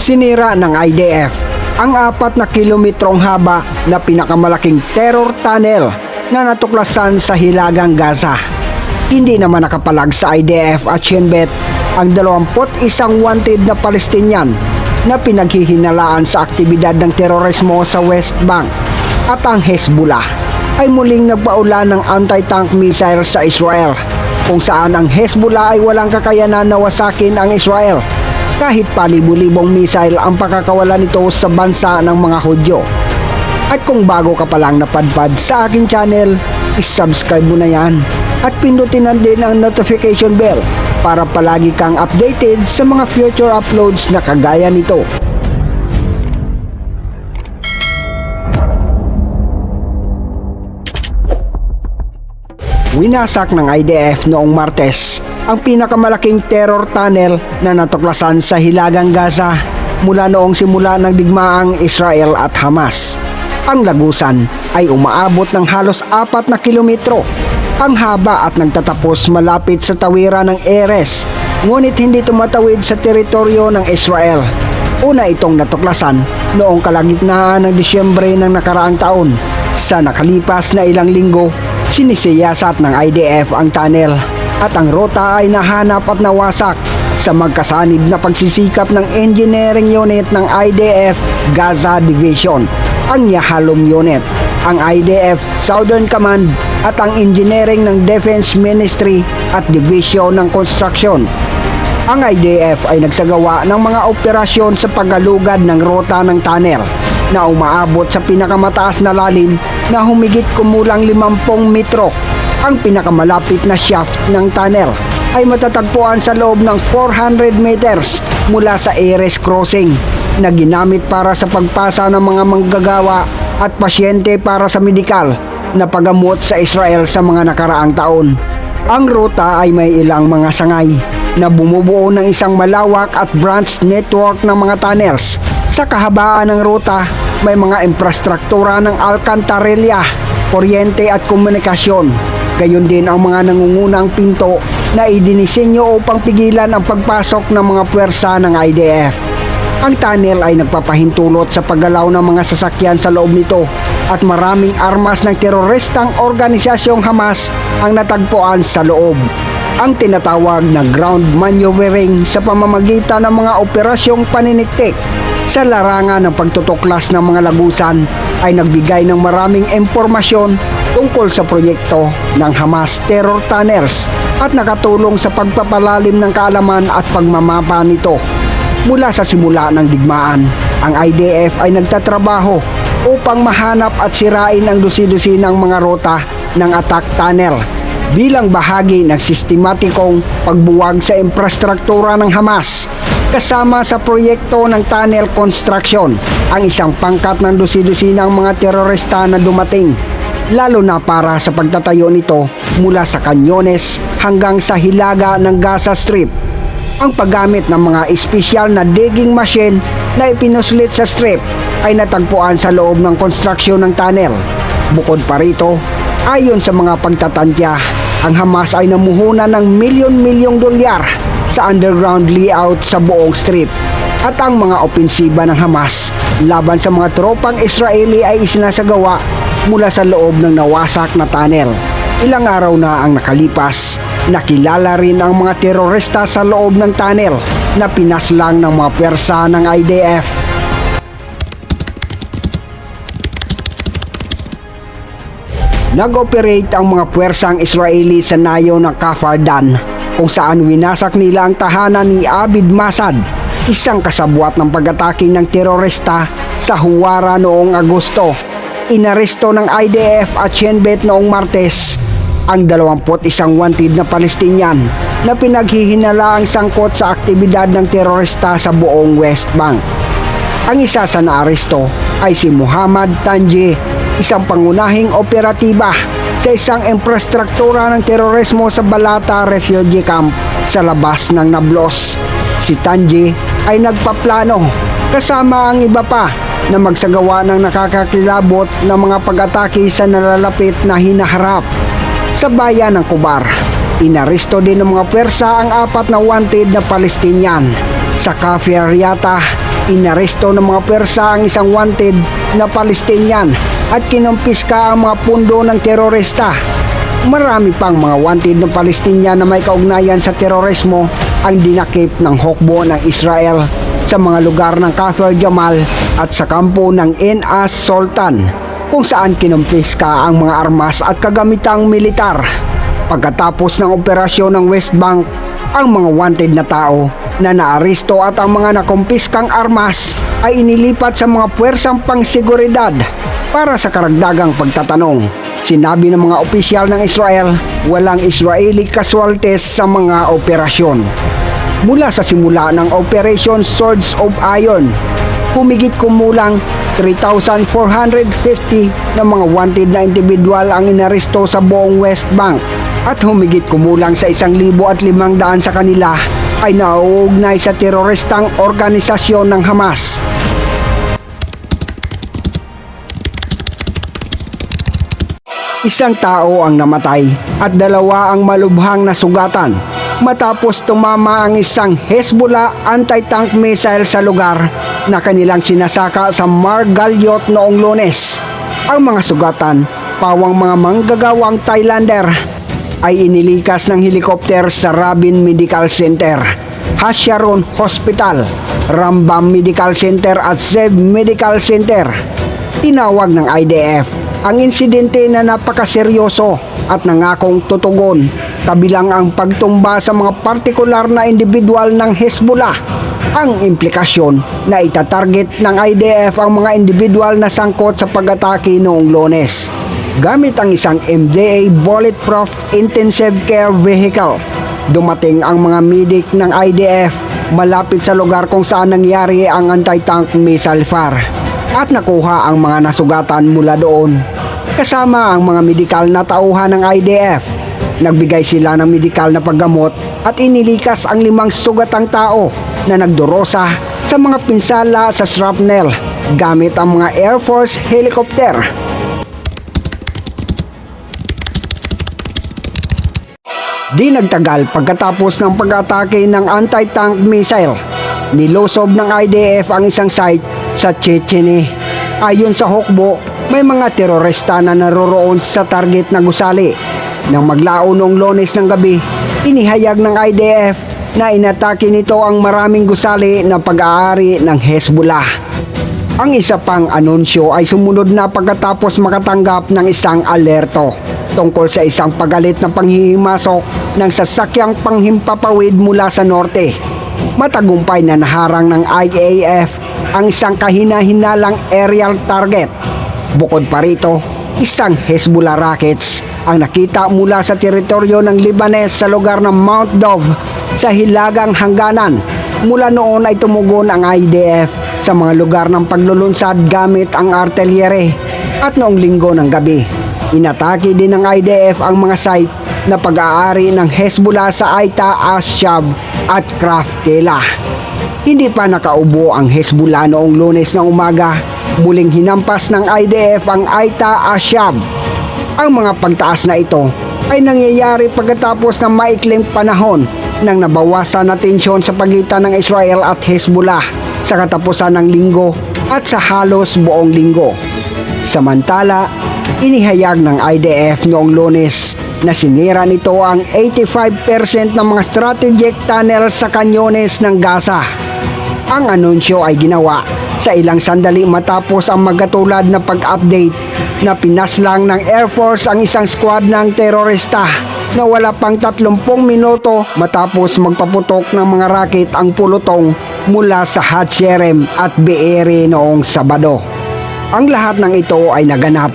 Sinira ng IDF ang apat na kilometrong haba na pinakamalaking terror tunnel na natuklasan sa Hilagang Gaza. Hindi naman nakapalag sa IDF at Shin Bet ang 21 wanted na Palestinian na pinaghihinalaan sa aktibidad ng terorismo sa West Bank at ang Hezbollah ay muling nagpaula ng anti-tank missile sa Israel kung saan ang Hezbollah ay walang kakayanan na wasakin ang Israel kahit palibu-libong missile ang pakakawala nito sa bansa ng mga Hudyo. At kung bago ka pa lang napadpad sa aking channel, isubscribe mo na yan at pindutin na din ang notification bell para palagi kang updated sa mga future uploads na kagaya nito. Winasak ng IDF noong Martes ang pinakamalaking terror tunnel na natuklasan sa Hilagang Gaza mula noong simula ng digmaang Israel at Hamas. Ang lagusan ay umaabot ng halos apat na kilometro. Ang haba at nagtatapos malapit sa tawiran ng Eres, ngunit hindi tumatawid sa teritoryo ng Israel. Una itong natuklasan noong kalagitnaan ng Disyembre ng nakaraang taon. Sa nakalipas na ilang linggo, sinisiyasat ng IDF ang tunnel at ang rota ay nahanap at nawasak sa magkasanib na pagsisikap ng engineering unit ng IDF Gaza Division, ang Yahalom Unit, ang IDF Southern Command at ang engineering ng Defense Ministry at Division ng Construction. Ang IDF ay nagsagawa ng mga operasyon sa paggalugad ng rota ng tunnel na umaabot sa pinakamataas na lalim na humigit kumulang 50 metro. Ang pinakamalapit na shaft ng tunnel ay matatagpuan sa loob ng 400 meters mula sa Eres Crossing na ginamit para sa pagpasa ng mga manggagawa at pasyente para sa medikal na paggamot sa Israel sa mga nakaraang taon. Ang ruta ay may ilang mga sangay na bumubuo ng isang malawak at branch network ng mga tunnels. Sa kahabaan ng ruta, may mga infrastruktura ng alkantarilla, kuryente at komunikasyon. Gayon din ang mga nangungunang pinto na idinisenyo upang pigilan ang pagpasok ng mga puwersa ng IDF. Ang tunnel ay nagpapahintulot sa paggalaw ng mga sasakyan sa loob nito at maraming armas ng teroristang organisasyong Hamas ang natagpuan sa loob. Ang tinatawag na ground maneuvering sa pamamagitan ng mga operasyong paniniktik sa larangan ng pagtutuklas ng mga lagusan ay nagbigay ng maraming impormasyon tungkol sa proyekto ng Hamas Terror Tunnels at nakatulong sa pagpapalalim ng kaalaman at pagmamapa nito. Mula sa simula ng digmaan, ang IDF ay nagtatrabaho upang mahanap at sirain ang dusi-dusi ng mga rota ng attack tunnel bilang bahagi ng sistematikong pagbuwag sa infrastruktura ng Hamas kasama sa proyekto ng tunnel construction ang isang pangkat ng dusi-dusi ng mga terorista na dumating lalo na para sa pagtatayo nito mula sa kanyones hanggang sa hilaga ng Gaza Strip ang paggamit ng mga espesyal na digging machine na ipinuslit sa strip ay natagpuan sa loob ng konstruksyon ng tunnel. Bukod pa rito, ayon sa mga pagtatantya, ang Hamas ay namuhunan ng milyon-milyong dolyar sa underground layout sa buong strip. At ang mga opensiba ng Hamas laban sa mga tropang Israeli ay isinasagawa mula sa loob ng nawasak na tunnel. Ilang araw na ang nakalipas, nakilala rin ang mga terorista sa loob ng tunnel na pinaslang ng mga pwersa ng IDF. Nag-operate ang mga pwersang Israeli sa nayo ng Kafardan kung saan winasak nila ang tahanan ni Abid Masad, isang kasabwat ng pag-atake ng terorista sa Huwara noong Agosto. Inaresto ng IDF at Shin Bet noong Martes ang 21 wanted na Palestinian na pinaghihinalaang sangkot sa aktibidad ng terorista sa buong West Bank. Ang isa sa naaresto ay si Muhammad Tanji, isang pangunahing operatiba sa isang infrastruktura ng terorismo sa Balata Refugee Camp sa labas ng Nablus. Si Tanji ay nagpaplano kasama ang iba pa na magsagawa ng nakakakilabot na mga pag-atake sa nalalapit na hinaharap sa bayan ng Kubar. Inaresto din ng mga pwersa ang apat na wanted na Palestinian sa Cafe Ariata, Inaresto ng mga persa ang isang wanted na Palestinian at kinumpiska ang mga pundo ng terorista. Marami pang mga wanted ng Palestinian na may kaugnayan sa terorismo ang dinakip ng hukbo ng Israel sa mga lugar ng Kafir Jamal at sa kampo ng Enas Sultan kung saan kinumpiska ang mga armas at kagamitang militar. Pagkatapos ng operasyon ng West Bank, ang mga wanted na tao na naaresto at ang mga nakumpiskang armas ay inilipat sa mga puwersang pangseguridad para sa karagdagang pagtatanong. Sinabi ng mga opisyal ng Israel, walang Israeli casualties sa mga operasyon. Mula sa simula ng Operation Swords of Iron, humigit kumulang 3,450 na mga wanted na individual ang inaresto sa buong West Bank at humigit kumulang sa isang libo at limang daan sa kanila ay nauugnay sa teroristang organisasyon ng Hamas. Isang tao ang namatay at dalawa ang malubhang nasugatan matapos tumama ang isang Hezbollah anti-tank missile sa lugar na kanilang sinasaka sa Margalyot noong lunes. Ang mga sugatan, pawang mga manggagawang Thailander, ay inilikas ng helikopter sa Rabin Medical Center, Hasharon Hospital, Rambam Medical Center at Zev Medical Center. Tinawag ng IDF ang insidente na napakaseryoso at nangakong tutugon kabilang ang pagtumba sa mga partikular na individual ng Hezbollah. Ang implikasyon na itatarget ng IDF ang mga individual na sangkot sa pag-atake noong lones. Gamit ang isang MDA Bulletproof Intensive Care Vehicle, dumating ang mga medic ng IDF malapit sa lugar kung saan nangyari ang anti-tank missile fire at nakuha ang mga nasugatan mula doon. Kasama ang mga medikal na tauhan ng IDF. Nagbigay sila ng medikal na paggamot at inilikas ang limang sugatang tao na nagdurosa sa mga pinsala sa shrapnel gamit ang mga Air Force helicopter. Di nagtagal pagkatapos ng pag-atake ng anti-tank missile, nilosob ng IDF ang isang site sa Chechnya. Ayon sa hukbo, may mga terorista na naroroon sa target na gusali. Nang maglao noong lones ng gabi, inihayag ng IDF na inatake nito ang maraming gusali na pag-aari ng Hezbollah. Ang isa pang anunsyo ay sumunod na pagkatapos makatanggap ng isang alerto tungkol sa isang pagalit na panghihimasok ng sasakyang panghimpapawid mula sa norte. Matagumpay na naharang ng IAF ang isang kahina-hinalang aerial target. Bukod pa rito, isang Hezbollah rockets ang nakita mula sa teritoryo ng Libanes sa lugar ng Mount Dove sa hilagang hangganan. Mula noon ay tumugon ang IDF sa mga lugar ng paglulunsad gamit ang artillery at noong linggo ng gabi. Inatake din ng IDF ang mga site na pag-aari ng Hezbollah sa Aita Ashab at Kraf Kela. Hindi pa nakaubo ang Hezbollah noong lunes ng umaga. Muling hinampas ng IDF ang Aita Ashab. Ang mga pagtaas na ito ay nangyayari pagkatapos ng maikling panahon nang nabawasan na tensyon sa pagitan ng Israel at Hezbollah sa katapusan ng linggo at sa halos buong linggo. Samantala, inihayag ng IDF noong lunes na sinira nito ang 85% ng mga strategic tunnels sa kanyones ng Gaza. Ang anunsyo ay ginawa sa ilang sandali matapos ang magkatulad na pag-update na pinaslang ng Air Force ang isang squad ng terorista na wala pang 30 minuto matapos magpaputok ng mga raket ang pulutong mula sa Hatsherem at Be'eri noong Sabado. Ang lahat ng ito ay naganap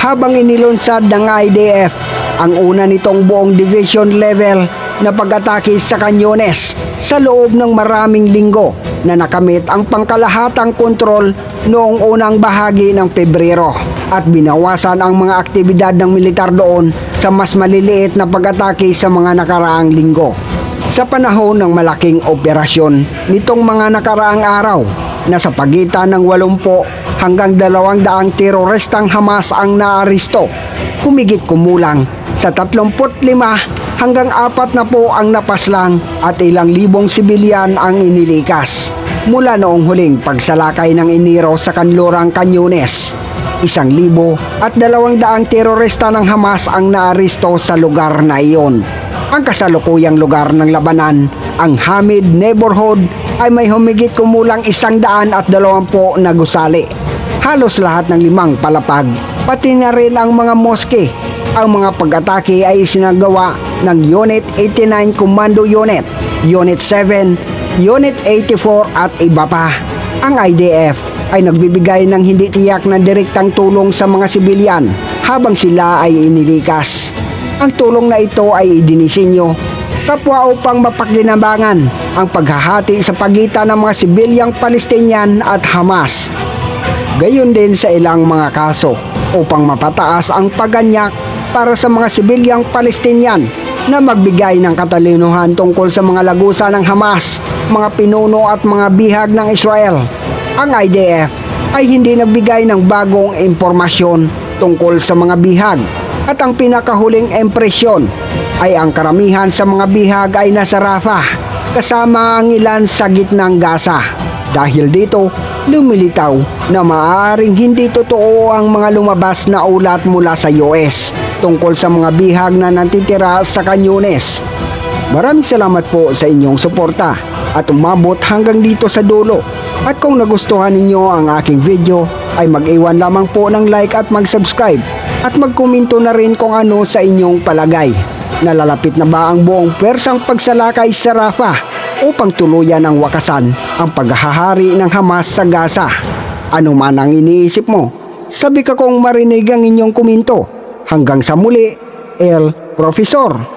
habang inilunsad ng IDF ang una nitong buong division level na pag-atake sa Canyones sa loob ng maraming linggo na nakamit ang pangkalahatang kontrol noong unang bahagi ng Pebrero at binawasan ang mga aktibidad ng militar doon sa mas maliliit na pag-atake sa mga nakaraang linggo. Sa panahon ng malaking operasyon nitong mga nakaraang araw na sa pagitan ng 80 hanggang 200 teroristang Hamas ang naaristo, humigit kumulang sa 35 hanggang apat na po ang napaslang at ilang libong sibilyan ang inilikas. mula noong huling pagsalakay ng Enero sa kanlurang Kanyunes. Isang libo at dalawang daang terorista ng Hamas ang naaresto sa lugar na iyon. Ang kasalukuyang lugar ng labanan, ang Hamid Neighborhood, ay may humigit kumulang isang daan at dalawampu na gusali. Halos lahat ng limang palapag, pati na rin ang mga moske. Ang mga pag-atake ay isinagawa ng Unit 89 Commando Unit, Unit 7, Unit 84 at iba pa. Ang IDF ay nagbibigay ng hindi tiyak na direktang tulong sa mga sibilyan habang sila ay inilikas. Ang tulong na ito ay idinisenyo kapwa upang mapakinabangan ang paghahati sa pagitan ng mga sibilyang Palestinian at Hamas. Gayon din sa ilang mga kaso upang mapataas ang paganyak para sa mga sibilyang Palestinian na magbigay ng katalinuhan tungkol sa mga lagusa ng Hamas, mga pinuno at mga bihag ng Israel. Ang IDF ay hindi nagbigay ng bagong impormasyon tungkol sa mga bihag at ang pinakahuling impresyon ay ang karamihan sa mga bihag ay nasa Rafah kasama ang ilan sa gitnang Gaza. Dahil dito, lumilitaw na maaaring hindi totoo ang mga lumabas na ulat mula sa US tungkol sa mga bihag na natitira sa Kanyunes. Maraming salamat po sa inyong suporta at umabot hanggang dito sa dulo. At kung nagustuhan ninyo ang aking video, ay mag-iwan lamang po ng like at mag-subscribe at magkomento na rin kung ano sa inyong palagay. Nalalapit na ba ang buong pwersang pagsalakay sa Rafah upang tuluyan ang wakasan ang paghahari ng Hamas sa Gaza? Ano man ang iniisip mo? Sabi ka kong marinig ang inyong komento. Hanggang sa muli, El Profesor.